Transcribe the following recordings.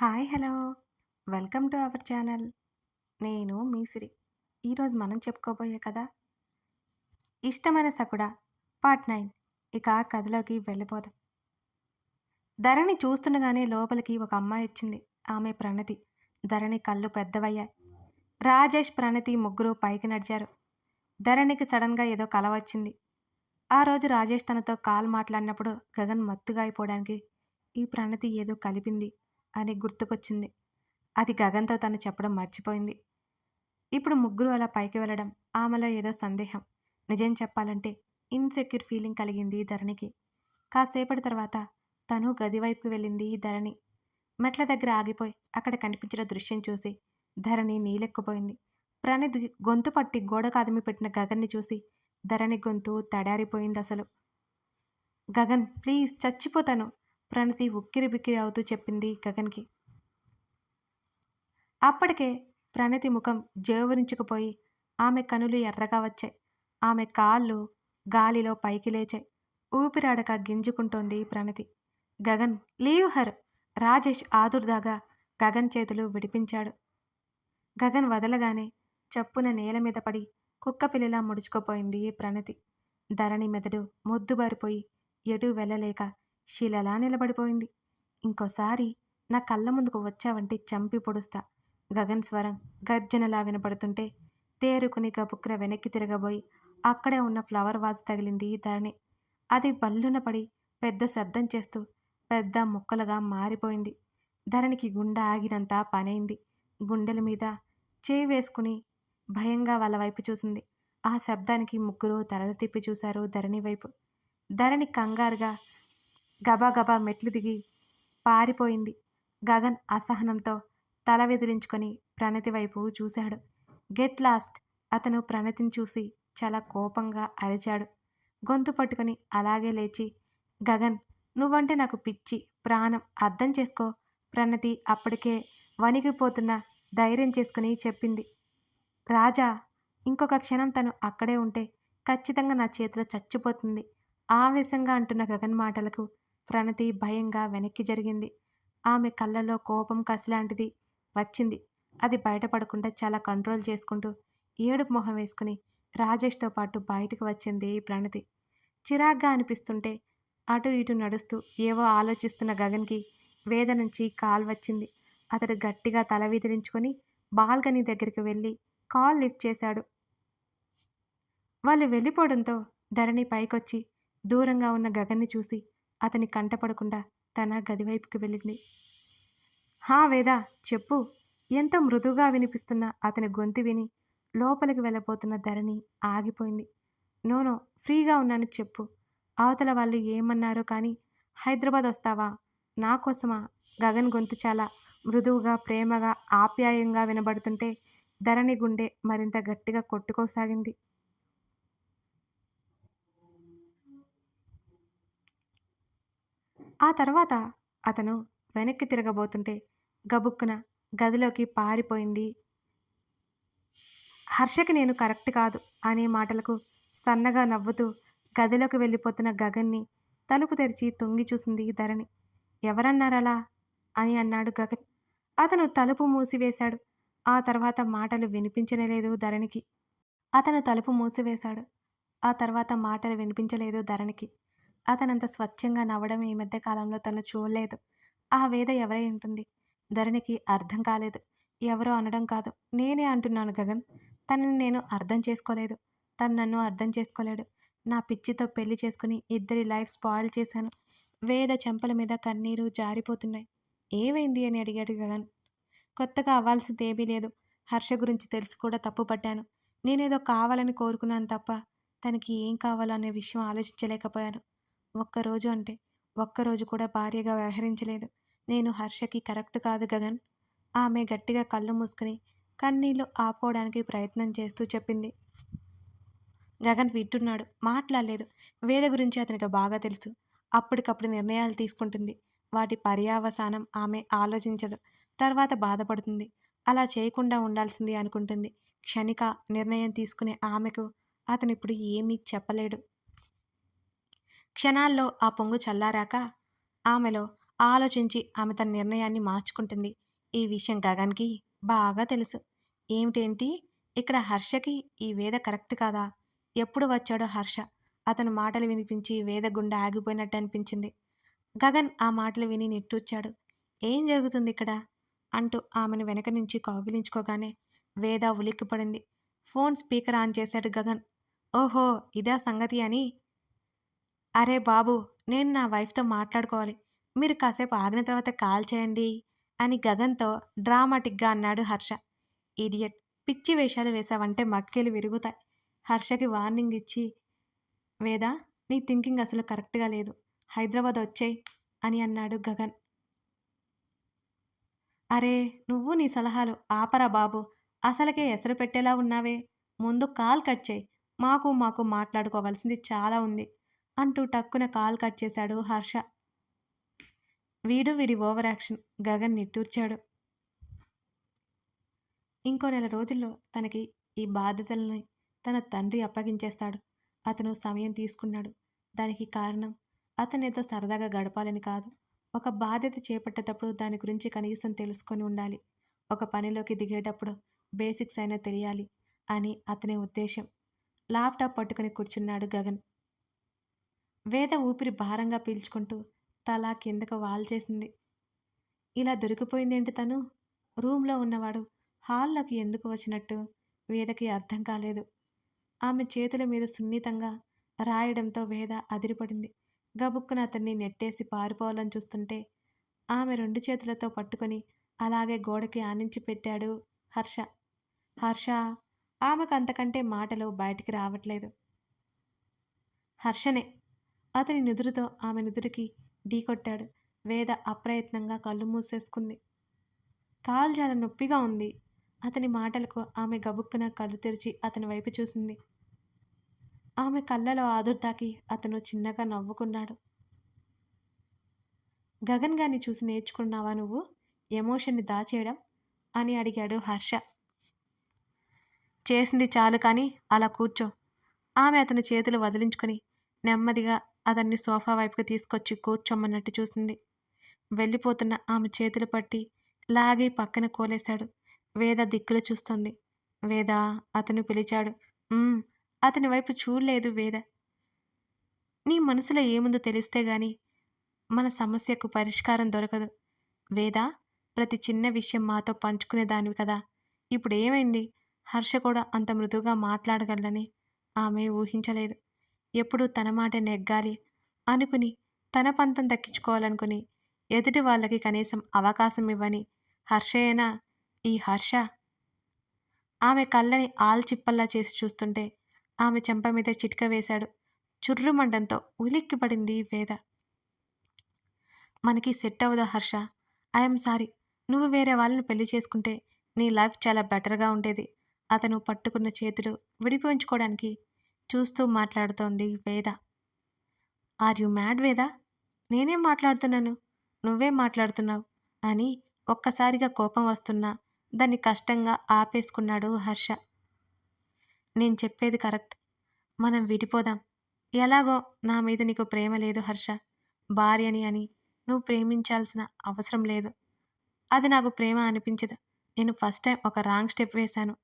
Hi hello. Welcome to our channel. నేను మీసిరి ఈరోజు మనం చెప్పుకోబోయే కదా ఇష్టమైన సకుడ పార్ట్ నైన్. ఇక కథలోకి వెళ్ళిపోదాం. ధరణి చూస్తుండగానే లోపలికి ఒక అమ్మాయి వచ్చింది. ఆమె ప్రణతి. ధరణి కళ్ళు పెద్దవయ్యాయి. రాజేష్ ప్రణతి ముగ్గురు పైకి నడిచారు. ధరణికి సడన్గా ఏదో కల వచ్చింది. ఆ రోజు రాజేష్ తనతో కాల్ మాట్లాడినప్పుడు గగన్ మత్తుగా అయిపోవడానికి ఈ ప్రణతి ఏదో కలిపింది. అని గుర్తుకొచ్చింది. అది గగన్తో తను చెప్పడం మర్చిపోయింది. ఇప్పుడు ముగ్గురు అలా పైకి వెళ్ళడం ఆమెలో ఏదో సందేహం. నిజం చెప్పాలంటే ఇన్సెక్యూర్ ఫీలింగ్ కలిగింది ధరణికి. కాసేపటి తర్వాత తను గది వైపుకి వెళ్ళింది ధరణి. మెట్ల దగ్గర ఆగిపోయి అక్కడ కనిపించిన దృశ్యం చూసి ధరణి నీలెక్కుపోయింది ప్రణిత్ గొంతు పట్టి గోడ కాదమి పెట్టిన గగన్ని చూసి ధరణి గొంతు తడారిపోయింది అసలు. గగన్ ప్లీజ్ చచ్చిపోతాను ప్రణతి ఉక్కిరి బిక్కిరి అవుతూ చెప్పింది గగన్కి. అప్పటికే ప్రణతి ముఖం జేవరించుకుపోయి ఆమె కనులు ఎర్రగా వచ్చాయి. ఆమె కాళ్ళు గాలిలో పైకి లేచాయి. ఊపిరాడక గింజుకుంటోంది ప్రణతి. Gagan leave her! రాజేష్ ఆదుర్దాగా గగన్ చేతులు విడిపించాడు. గగన్ వదలగానే చప్పున నేల మీద పడి కుక్కపిల్లిలా ముడుచుకుపోయింది ప్రణతి. ధరణి మెదడు మొద్దుబారిపోయి ఎటు వెళ్ళలేక శిలలా నిలబడిపోయింది. ఇంకోసారి నా కళ్ళ ముందుకు వచ్చావంటే చంపి పొడుస్తా. గగన్ స్వరం గర్జనలా వినపడుతుంటే తేరుకుని గబుక్ర వెనక్కి తిరగబోయి అక్కడే ఉన్న ఫ్లవర్ వాజ్ తగిలింది ధరణి. అది బల్లున పడి పెద్ద శబ్దం చేస్తూ పెద్ద ముక్కలుగా మారిపోయింది. ధరణికి గుండె ఆగినంత పనైంది. గుండెల మీద చేయి వేసుకుని భయంగా వాళ్ళ వైపు చూసింది. ఆ శబ్దానికి ముగ్గురు తలలు తిప్పి చూశారు ధరణి వైపు. ధరణి కంగారుగా గబాగబా మెట్లు దిగి పారిపోయింది. గగన్ అసహనంతో తల విదిలించుకొని ప్రణతి వైపు చూశాడు. Get lost! అతను ప్రణతిని చూసి చాలా కోపంగా అరిచాడు. గొంతు పట్టుకొని అలాగే లేచి గగన్ నువ్వంటే నాకు పిచ్చి ప్రాణం అర్థం చేసుకో ప్రణతి అప్పటికే వణికిపోతున్న ధైర్యం చేసుకుని చెప్పింది. రాజా ఇంకొక క్షణం తను అక్కడే ఉంటే ఖచ్చితంగా నా చేతిలో చచ్చిపోతుంది ఆవేశంగా అంటున్న గగన్ మాటలకు ప్రణతి భయంగా వెనక్కి జరిగింది. ఆమె కళ్ళలో కోపం కసిలాంటిది వచ్చింది. అది బయటపడకుండా చాలా కంట్రోల్ చేసుకుంటూ ఏడుపు మొహం వేసుకుని రాజేష్తో పాటు బయటకు వచ్చింది ప్రణతి. చిరాగ్గా అనిపిస్తుంటే అటు ఇటు నడుస్తూ ఏవో ఆలోచిస్తున్న గగన్కి వేద నుంచి కాల్ వచ్చింది. అతడు గట్టిగా తల విదిరించుకొని బాల్కనీ దగ్గరికి వెళ్ళి కాల్ లిఫ్ట్ చేశాడు. వాళ్ళు వెళ్ళిపోవడంతో ధరణి పైకొచ్చి దూరంగా ఉన్న గగన్ని చూసి అతని కంటపడకుండా తన గదివైపుకి వెళ్ళింది. హా వేద చెప్పు. ఎంతో మృదువుగా వినిపిస్తున్న అతని గొంతు విని లోపలికి వెళ్ళబోతున్న ధరణి ఆగిపోయింది. నోనో ఫ్రీగా ఉన్నాను చెప్పు. అవతల వాళ్ళు ఏమన్నారో కానీ హైదరాబాద్ వస్తావా? నా కోసమా గగన్ గొంతు చాలా మృదువుగా ప్రేమగా ఆప్యాయంగా వినబడుతుంటే ధరణి గుండె మరింత గట్టిగా కొట్టుకోసాగింది. ఆ తర్వాత అతను వెనక్కి తిరగబోతుంటే గబుక్కున గదిలోకి పారిపోయింది. హర్షకి నేను కరెక్ట్ కాదు అనే మాటలకు సన్నగా నవ్వుతూ గదిలోకి వెళ్ళిపోతున్న గగన్ని తలుపు తెరిచి తొంగి చూసింది ధరణి. ఎవరన్నారలా? అని అన్నాడు గగన్. అతను తలుపు మూసివేశాడు. ఆ తర్వాత మాటలు వినిపించలేదు ధరణికి. అతను తలుపు మూసివేశాడు. ఆ తర్వాత మాటలు వినిపించలేదు ధరణికి. అతనంత స్వచ్ఛంగా నవ్వడం ఈ మధ్య కాలంలో తను చూడలేదు. ఆ వేద ఎవరై ఉంటుంది? ధరణికి అర్థం కాలేదు. ఎవరో అనడం కాదు. నేనే అంటున్నాను గగన్. తనని నేను అర్థం చేసుకోలేదు. తను నన్ను అర్థం చేసుకోలేడు. నా పిచ్చితో పెళ్ళి చేసుకుని ఇద్దరి లైఫ్ స్పాయిల్ చేశాను. వేద చెంపల మీద కన్నీరు జారిపోతున్నాయి. ఏమైంది అని అడిగాడు గగన్. కొత్తగా అవ్వాల్సింది ఏమీ లేదు. హర్ష గురించి తెలిసి కూడా తప్పు పడ్డాను నేనేదో కావాలని కోరుకున్నాను తప్ప తనకి ఏం కావాలో అనే విషయం ఆలోచించలేకపోయాను. ఒక్కరోజు అంటే ఒక్కరోజు కూడా భార్యగా వ్యవహరించలేదు. నేను హర్షకి కరెక్ట్ కాదు గగన్. ఆమె గట్టిగా కళ్ళు మూసుకుని కన్నీళ్ళు ఆపుకోవడానికి ప్రయత్నం చేస్తూ చెప్పింది. గగన్ వింటున్నాడు. మాట్లాడలేదు. వేద గురించి అతనికి బాగా తెలుసు. అప్పటికప్పుడు నిర్ణయాలు తీసుకుంటుంది. వాటి పర్యావసానం ఆమె ఆలోచించదు. తర్వాత బాధపడుతుంది. అలా చేయకుండా ఉండాల్సింది అనుకుంటుంది. క్షణిక నిర్ణయం తీసుకునే ఆమెకు అతనిప్పుడు ఏమీ చెప్పలేడు. క్షణాల్లో ఆ పొంగు చల్లారాక ఆమెలో ఆలోచించి ఆమె తన నిర్ణయాన్ని మార్చుకుంటుంది. ఈ విషయం గగన్కి బాగా తెలుసు. ఏమిటేంటి? ఇక్కడ హర్షకి ఈ వేద కరెక్ట్ కాదా? ఎప్పుడు వచ్చాడో హర్ష? అతను మాటలు వినిపించి వేద గుండె ఆగిపోయినట్టు అనిపించింది. గగన్ ఆ మాటలు విని నిట్టూర్చాడు. ఏం జరుగుతుంది ఇక్కడ? అంటూ ఆమెను వెనక నుంచి కౌగిలించుకోగానే వేద ఉలిక్కిపడింది. ఫోన్ స్పీకర్ ఆన్ చేశాడు గగన్. ఓహో ఇదా సంగతి అని అరే బాబు నేను నా వైఫ్తో మాట్లాడుకోవాలి. మీరు కాసేపు ఆగిన తర్వాత కాల్ చేయండి అని గగన్తో డ్రామాటిక్గా అన్నాడు హర్ష. ఇడియట్ పిచ్చి వేషాలు వేశావంటే మక్కేలు విరుగుతాయి. హర్షకి వార్నింగ్ ఇచ్చి వేదా నీ థింకింగ్ అసలు కరెక్ట్గా లేదు. హైదరాబాద్ వచ్చేయి అని అన్నాడు గగన్. అరే నువ్వు నీ సలహాలు ఆపరా బాబు. అసలకే ఎసరు పెట్టేలా ఉన్నావే. ముందు కాల్ కట్ చేయి. మాకు మాకు మాట్లాడుకోవాల్సింది చాలా ఉంది. అంటూ టక్కున కాల్ కట్ చేశాడు హర్ష. వీడు వీడి ఓవర్ యాక్షన్ గగన్ నిట్టూర్చాడు ఇంకో నెల రోజుల్లో తనకి ఈ బాధ్యతలని తన తండ్రి అప్పగించేస్తాడు. అతను సమయం తీసుకున్నాడు. దానికి కారణం అతనితో సరదాగా గడపాలని కాదు. ఒక బాధ్యత చేపట్టేటప్పుడు దాని గురించి కనీసం తెలుసుకొని ఉండాలి. ఒక పనిలోకి దిగేటప్పుడు బేసిక్స్ అయినా తెలియాలి అని అతని ఉద్దేశం. ల్యాప్టాప్ పట్టుకుని కూర్చున్నాడు గగన్. వేద ఊపిరి భారంగా పీల్చుకుంటూ తల కిందకు వాల్చేసింది. ఇలా దొరికిపోయిందేంటి తను? రూమ్లో ఉన్నవాడు హాల్లోకి ఎందుకు వచ్చినట్టు వేదకి అర్థం కాలేదు. ఆమె చేతుల మీద సున్నితంగా రాయడంతో వేద అదిరిపడింది. గబుక్కున అతన్ని నెట్టేసి పారిపోవాలని చూస్తుంటే ఆమె రెండు చేతులతో పట్టుకొని అలాగే గోడకి ఆనించి పెట్టాడు హర్ష. హర్ష ఆమెకు అంతకంటే మాటలు బయటికి రావట్లేదు. హర్షనే అతని నుదురుతో ఆమె నుదురికి ఢీకొట్టాడు వేద అప్రయత్నంగా కళ్ళు మూసేసుకుంది. కాలు చాలా నొప్పిగా ఉంది. అతని మాటలకు ఆమె గబుక్కున కళ్ళు తెరిచి అతని వైపు చూసింది. ఆమె కళ్ళలో ఆదుర్దాకి అతను చిన్నగా నవ్వుకున్నాడు. గగన్ గారిని చూసి నేర్చుకున్నావా నువ్వు? ఎమోషన్ని దాచేయడం? అని అడిగాడు హర్ష. చేసింది చాలు కానీ అలా కూర్చో. ఆమె అతని చేతులు వదిలించుకొని నెమ్మదిగా అతన్ని సోఫా వైపుకి తీసుకొచ్చి కూర్చోమన్నట్టు చూసింది. వెళ్ళిపోతున్న ఆమె చేతులు పట్టి లాగి పక్కన కోలేశాడు. వేద దిక్కులు చూస్తుంది. వేద అతను పిలిచాడు. అతని వైపు చూడలేదు వేద. నీ మనసులో ఏముందో తెలిస్తే గాని మన సమస్యకు పరిష్కారం దొరకదు. వేద ప్రతి చిన్న విషయం మాతో పంచుకునేదానివి కదా. ఇప్పుడు ఏమైంది? హర్ష కూడా అంత మృదువుగా మాట్లాడగలని ఆమె ఊహించలేదు. ఎప్పుడూ తన మాట నెగ్గాలి అనుకుని తన పంతం దక్కించుకోవాలనుకుని ఎదుటి వాళ్ళకి కనీసం అవకాశం ఇవ్వని హర్షయేనా? ఈ హర్ష? ఆమె కళ్ళని ఆల్చిప్పల్లా చేసి చూస్తుంటే ఆమె చెంప మీద చిటిక వేశాడు. చుర్రుమండంతో ఉలిక్కిపడింది వేద. మనకి సెట్ అవ్వదా హర్ష? I'm sorry. నువ్వు వేరే వాళ్ళని పెళ్ళి చేసుకుంటే నీ లైఫ్ చాలా బెటర్గా ఉండేది. అతను పట్టుకున్న చేతులు విడిపించుకోవడానికి చూస్తూ మాట్లాడుతోంది వేద. ఆర్ యు మ్యాడ్ వేద? నేనేం మాట్లాడుతున్నాను? నువ్వే మాట్లాడుతున్నావు అని ఒక్కసారిగా కోపం వస్తున్నా దాన్ని కష్టంగా ఆపేసుకున్నాడు హర్ష. నేను చెప్పేది కరెక్ట్. మనం విడిపోదాం. ఎలాగో నా మీద నీకు ప్రేమ లేదు హర్ష. భార్యని అని నువ్వు ప్రేమించాల్సిన అవసరం లేదు. అది నాకు ప్రేమ అనిపించదు. నేను ఫస్ట్ టైం ఒక రాంగ్ స్టెప్ వేశాను.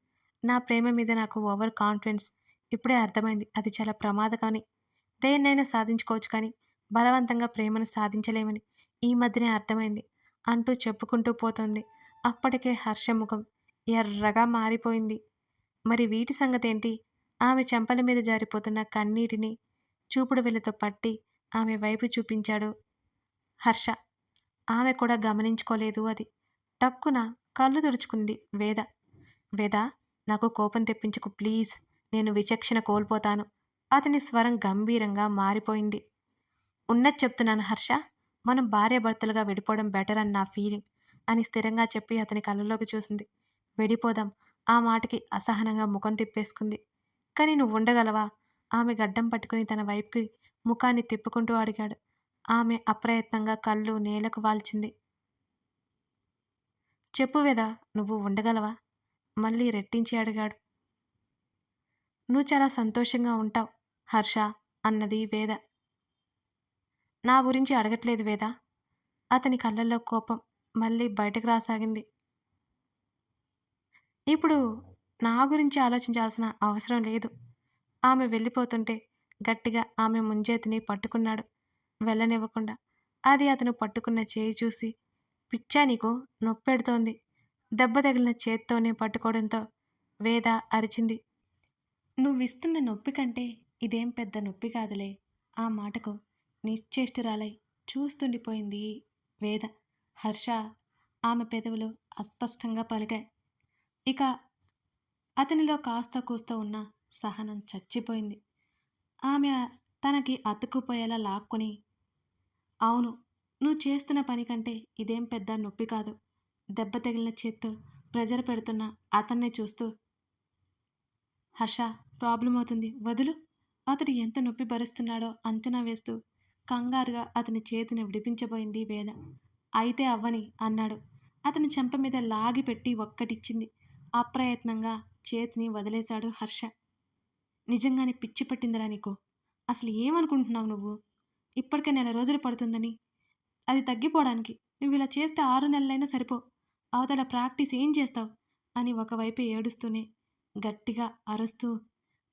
నా ప్రేమ మీద నాకు ఓవర్ కాన్ఫిడెన్స్ ఇప్పుడే అర్థమైంది. అది చాలా ప్రమాదకమని దేన్నైనా సాధించుకోవచ్చు కానీ బలవంతంగా ప్రేమను సాధించలేమని ఈ మధ్యనే అర్థమైంది. అంటూ చెప్పుకుంటూ పోతుంది. అప్పటికే హర్ష ముఖం ఎర్రగా మారిపోయింది. మరి వీటి సంగతి ఏంటి ఆమె చెంపల మీద జారిపోతున్న కన్నీటిని చూపుడు వేలతో పట్టి ఆమె వైపు చూపించాడు హర్ష. ఆమె కూడా గమనించుకోలేదు అది. టక్కున కళ్ళు తుడుచుకుంది వేద. వేద నాకు కోపం తెప్పించకు ప్లీజ్. నేను విచక్షణ కోల్పోతాను. అతని స్వరం గంభీరంగా మారిపోయింది. ఉన్నది చెప్తున్నాను హర్ష. మనం భార్యాభర్తలుగా విడిపోవడం బెటర్ అని నా ఫీలింగ్ అని స్థిరంగా చెప్పి అతని కళ్ళలోకి చూసింది. విడిపోదాం. ఆ మాటకి అసహనంగా ముఖం తిప్పేసుకుంది. కానీ నువ్వు ఉండగలవా? ఆమె గడ్డం పట్టుకుని తన వైపుకి ముఖాన్ని తిప్పుకుంటూ అడిగాడు. ఆమె అప్రయత్నంగా కళ్ళు నేలకు వాల్చింది. చెప్పు వేదా నువ్వు ఉండగలవా? మళ్ళీ రెట్టించి అడిగాడు. నువ్వు చాలా సంతోషంగా ఉంటావు హర్ష అన్నది వేద. నా గురించి అడగట్లేదు వేద. అతని కళ్ళల్లో కోపం మళ్ళీ బయటకు రాసాగింది. ఇప్పుడు నా గురించి ఆలోచించాల్సిన అవసరం లేదు. ఆమె వెళ్ళిపోతుంటే గట్టిగా ఆమె ముంజేతిని పట్టుకున్నాడు. వెళ్ళనివ్వకుండా అది అతను పట్టుకున్న చేయి చూసి పిచ్చా నీకు నొప్పెడుతోంది. దెబ్బ తగిలిన చేత్తోనే పట్టుకోవడంతో వేద అరిచింది. నువ్విస్తున్న నొప్పి కంటే ఇదేం పెద్ద నొప్పి కాదులే. ఆ మాటకు నిశ్చేష్టురాలై చూస్తుండిపోయింది వేద. హర్ష ఆమె పెదవులు అస్పష్టంగా పలికాయి. ఇక అతనిలో కాస్త కూస్త ఉన్న సహనం చచ్చిపోయింది. ఆమె తనకి అతుక్కుపోయేలా లాక్కుని అవును నువ్వు చేస్తున్న పని కంటే ఇదేం పెద్ద నొప్పి కాదు. దెబ్బ తగిలిన చేత్తో ప్రెజర్ పెడుతున్న అతన్నే చూస్తూ హర్ష ప్రాబ్లం అవుతుంది వదులు. అతడు ఎంత నొప్పి భరిస్తున్నాడో అంచనా వేస్తూ కంగారుగా అతని చేతిని విడిపించబోయింది వేద. అయితే అవ్వని అన్నాడు. అతని చెంప మీద లాగి పెట్టి ఒక్కటిచ్చింది. అప్రయత్నంగా చేతిని వదిలేశాడు హర్ష. నిజంగానే పిచ్చి పట్టిందిరా నీకు. అసలు ఏమనుకుంటున్నావు నువ్వు? ఇప్పటికే నెల రోజులు పడుతుందని. అది తగ్గిపోవడానికి నువ్వు ఇలా చేస్తే ఆరు నెలలైనా సరిపో. అవతల ప్రాక్టీస్ ఏం చేస్తావు? అని ఒకవైపు ఏడుస్తూనే గట్టిగా అరుస్తూ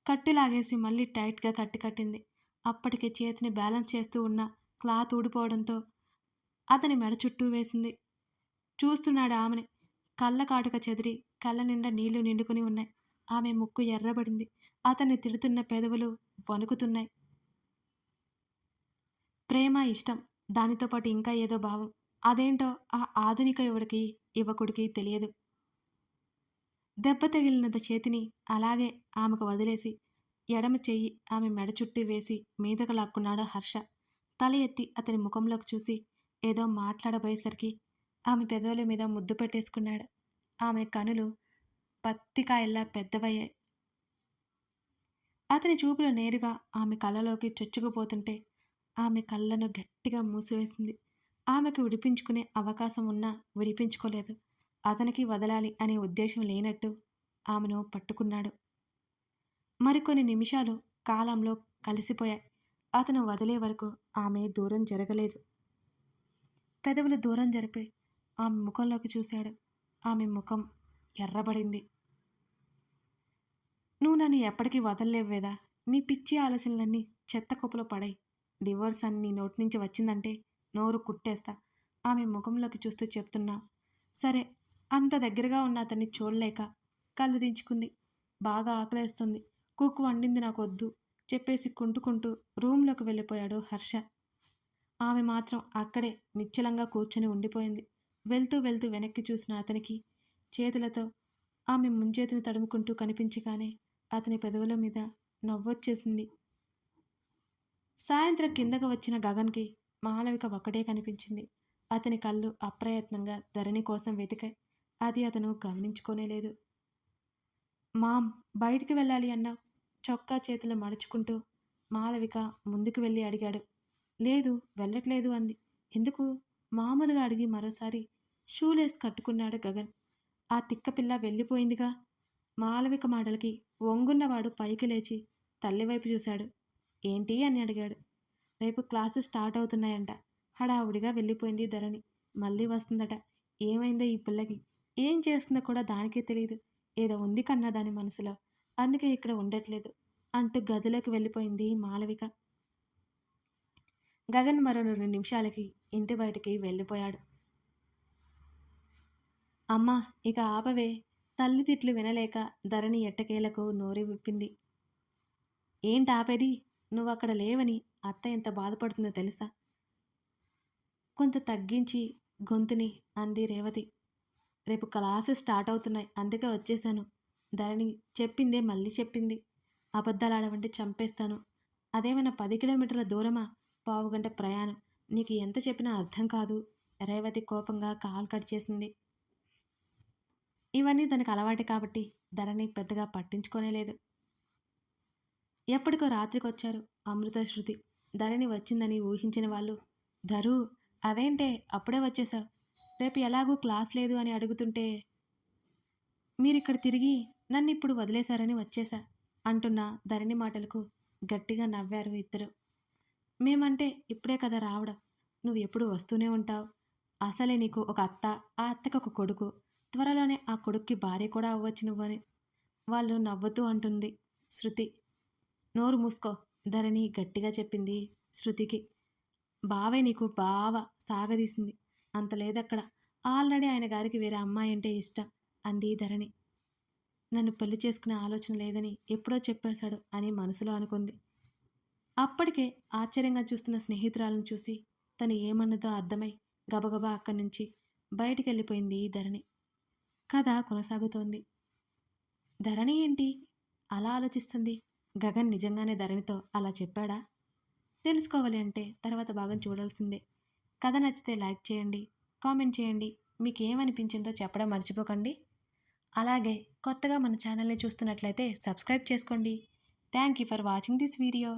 కట్టి లాగేసి మళ్ళీ టైట్గా కట్టి కట్టింది. అప్పటికే చేతిని బ్యాలెన్స్ చేస్తూ ఉన్న క్లాత్ ఊడిపోవడంతో అతని మెడ చుట్టూ వేసింది. చూస్తున్నాడు ఆమెని. కళ్ళ కాటుక చెదిరి కళ్ళ నిండా నీళ్ళు నిండుకుని ఉన్నాయి. ఆమె ముక్కు ఎర్రబడింది. అతన్ని తిడుతున్న పెదవులు వణుకుతున్నాయి. ప్రేమ ఇష్టం దానితో పాటు ఇంకా ఏదో భావం. అదేంటో ఆ ఆధునిక యువడికి యువకుడికి తెలియదు. దెబ్బ తగిలినంత చేతిని అలాగే ఆమెకు వదిలేసి ఎడమ చెయ్యి ఆమె మెడ చుట్టి వేసి మీదకు లాక్కున్నాడు హర్ష. తల ఎత్తి అతని ముఖంలోకి చూసి ఏదో మాట్లాడబోయేసరికి ఆమె పెదవుల మీద ముద్దు పెట్టేసుకున్నాడు. ఆమె కనులు పత్తికాయల్లా పెద్దవయ్యాయి. అతని చూపులు నేరుగా ఆమె కళ్ళలోకి చొచ్చుకుపోతుంటే ఆమె కళ్ళను గట్టిగా మూసివేసింది. ఆమెకు విడిపించుకునే అవకాశం ఉన్నా విడిపించుకోలేదు. అతనికి వదలాలి అనే ఉద్దేశం లేనట్టు ఆమెను పట్టుకున్నాడు. మరికొన్ని నిమిషాలు కాలంలో కలిసిపోయాయి. అతను వదిలే వరకు ఆమె దూరం జరగలేదు. పెదవులు దూరం జరిపి ఆమె ముఖంలోకి చూశాడు. ఆమె ముఖం ఎర్రబడింది. నువ్వు నన్ను ఎప్పటికీ వదలలేవేదా నీ పిచ్చి ఆలోచనలన్నీ చెత్త కుప్పలో పడాయి. డివోర్స్ అని నీ నోటి నుంచి వచ్చిందంటే నోరు కుట్టేస్తా ఆమె ముఖంలోకి చూస్తూ చెప్తున్నా. సరే అంత దగ్గరగా ఉన్న అతన్ని చూడలేక కళ్ళు దించుకుంది. బాగా ఆకలేస్తుంది. కుక్కు వండింది నాకు వద్దు చెప్పేసి కుంటుకుంటూ రూమ్లోకి వెళ్ళిపోయాడు హర్ష. ఆమె మాత్రం అక్కడే నిశ్చలంగా కూర్చొని ఉండిపోయింది. వెళ్తూ వెళ్తూ వెనక్కి చూసిన అతనికి చేతులతో ఆమె ముంచేతిని తడుముకుంటూ కనిపించగానే అతని పెదవుల మీద నవ్వొచ్చేసింది. సాయంత్రం కిందకు వచ్చిన గగన్కి మాలవిక ఒక్కడే కనిపించింది. అతని కళ్ళు అప్రయత్నంగా ధరణి కోసం వెతికాయి. అది అతను గమనించుకోనేలేదు మామ్ బయటికి వెళ్ళాలి అన్న. చొక్కా చేతులు మడుచుకుంటూ మాలవిక ముందుకు వెళ్ళి అడిగాడు. లేదు వెళ్ళట్లేదు అంది. ఎందుకు? మామూలుగా అడిగి మరోసారి షూలేస్ కట్టుకున్నాడు గగన్. ఆ తిక్కపిల్ల వెళ్ళిపోయిందిగా. మాలవిక మాటలకి వంగున్నవాడు పైకి లేచి తల్లివైపు చూశాడు. ఏంటి? అని అడిగాడు. రేపు క్లాసెస్ స్టార్ట్ అవుతున్నాయంట. హడావుడిగా వెళ్ళిపోయింది ధరణి. మళ్ళీ వస్తుందట. ఏమైందో ఈ పిల్లకి. ఏం చేస్తుందో కూడా దానికే తెలియదు ఏదో ఉంది కన్నా దాని మనసులో. అందుకే ఇక్కడ ఉండట్లేదు. అంటూ గదిలోకి వెళ్ళిపోయింది మాలవిక గగన్ మరో రెండు నిమిషాలకి ఇంటి బయటికి వెళ్ళిపోయాడు. అమ్మా ఇక ఆపవే. తల్లి తిట్లు వినలేక ధరణి ఎట్టకేలకు నోరి విప్పింది. ఏంటి ఆపేది? నువ్వు అక్కడ లేవని అత్త ఎంత బాధపడుతుందో తెలుసా? కొంత తగ్గించి గొంతుని అంది రేవతి. రేపు క్లాసెస్ స్టార్ట్ అవుతున్నాయి. అందుకే వచ్చేసాను. ధరణి చెప్పిందే మళ్ళీ చెప్పింది. అబద్ధాలు ఆడవంటే చంపేస్తాను. అదేమైనా పది కిలోమీటర్ల దూరమా? పావుగంట ప్రయాణం. నీకు ఎంత చెప్పినా అర్థం కాదు. రేవతి కోపంగా కాల్ కట్ చేసింది. ఇవన్నీ తనకు అలవాటే కాబట్టి ధరణి పెద్దగా పట్టించుకోనేలేదు ఎప్పటికో రాత్రికి వచ్చారు అమృత శృతి. ధరణి వచ్చిందని ఊహించిన వాళ్ళు ధరు అదేంటే? అప్పుడే వచ్చేసావు. రేపు ఎలాగూ క్లాస్ లేదు అని అడుగుతుంటే మీరిక్కడ తిరిగి నన్ను ఇప్పుడు వదిలేశారని వచ్చేశా అంటున్న ధరణి మాటలకు గట్టిగా నవ్వారు ఇద్దరు. మేమంటే ఇప్పుడే కదా రావడం. నువ్వు ఎప్పుడు వస్తూనే ఉంటావు. అసలే నీకు ఒక అత్త ఆ అత్తకు ఒక కొడుకు. త్వరలోనే ఆ కొడుక్కి భార్య కూడా అవ్వచ్చు నువ్వని వాళ్ళు నవ్వుతూ అంటుంది శృతి. నోరు మూసుకో ధరణి గట్టిగా చెప్పింది శృతికి. బావే నీకు బావ సాగదీసింది. అంత లేదక్కడ. ఆల్రెడీ ఆయన గారికి వేరే అమ్మాయి అంటే ఇష్టం అంది ధరణి. నన్ను పెళ్ళి చేసుకునే ఆలోచన లేదని ఎప్పుడో చెప్పేశాడు అని మనసులో అనుకుంది. అప్పటికే ఆశ్చర్యంగా చూస్తున్న స్నేహితురాలను చూసి తను ఏమన్నదో అర్థమై గబగబా అక్కడి నుంచి బయటికి వెళ్ళిపోయింది ధరణి. కథ కొనసాగుతోంది. ధరణి ఏంటి? అలా ఆలోచిస్తుంది. గగన్ నిజంగానే ధరణితో అలా చెప్పాడా? తెలుసుకోవాలి అంటే తర్వాత భాగం చూడాల్సిందే. కథ నచ్చితే లైక్ చేయండి కామెంట్ చేయండి. మీకు ఏమనిపించిందో చెప్పడం మర్చిపోకండి. అలాగే కొత్తగా మన ఛానల్ని చూస్తున్నట్లయితే సబ్స్క్రైబ్ చేసుకోండి. Thank you for watching this video.